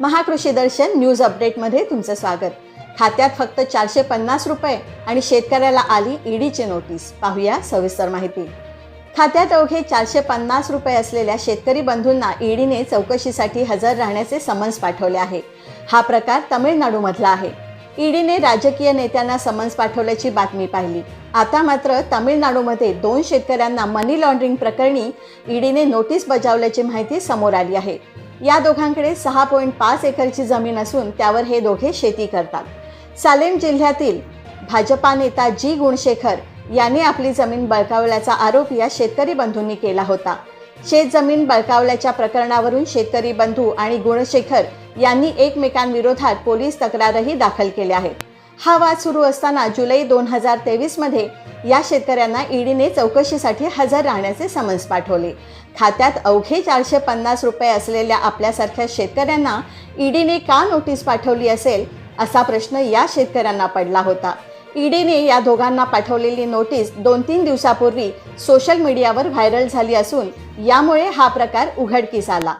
महाकृषी दर्शन news अपडेटमध्ये तुमचं स्वागत. खात्यात फक्त चारशे पन्नास रुपये आणि शेतकऱ्याला आली ईडीची नोटीस. पाहूया सविस्तर माहिती. खात्यात अवघे चारशे पन्नास रुपये असलेल्या शेतकरी बंधूंना ईडीने चौकशीसाठी हजर राहण्याचे समन्स पाठवले आहे. हा प्रकार तमिळनाडूमधला आहे. ईडीने राजकीय नेत्यांना समन्स पाठवल्याची बातमी पाहिली. आता मात्र तमिळनाडूमध्ये दोन शेतकऱ्यांना मनी लॉन्ड्रिंग प्रकरणी ईडीने नोटीस बजावल्याची माहिती समोर आली आहे. या दोघांकडे सहा पॉईंट पाच एकरची जमीन असून त्यावर हे दोघे शेती करतात. सालेम जिल्ह्यातील भाजपा नेता जी गुणशेखर यांनी आपली जमीन बळकावल्याचा आरोप या शेतकरी बंधूंनी केला होता. शेत जमीन बळकावल्याच्या प्रकरणावरून शेतकरी बंधू आणि गुणशेखर यांनी एकमेकांविरोधात पोलीस तक्रारही दाखल केल्या आहेत. हा वाद सुरू असताना जुलै दोन हजार तेवीसमध्ये या शेतकऱ्यांना ईडीने चौकशीसाठी हजर राहण्याचे समन्स पाठवले. खात्यात अवघे चारशे पन्नास रुपये असलेल्या आपल्यासारख्या शेतकऱ्यांना ईडीने का नोटीस पाठवली असेल असा प्रश्न या शेतकऱ्यांना पडला होता. ईडीने या दोघांना पाठवलेली नोटीस दोन तीन दिवसापूर्वी सोशल मीडियावर व्हायरल झाली असून यामुळे हा प्रकार उघडकीस आला.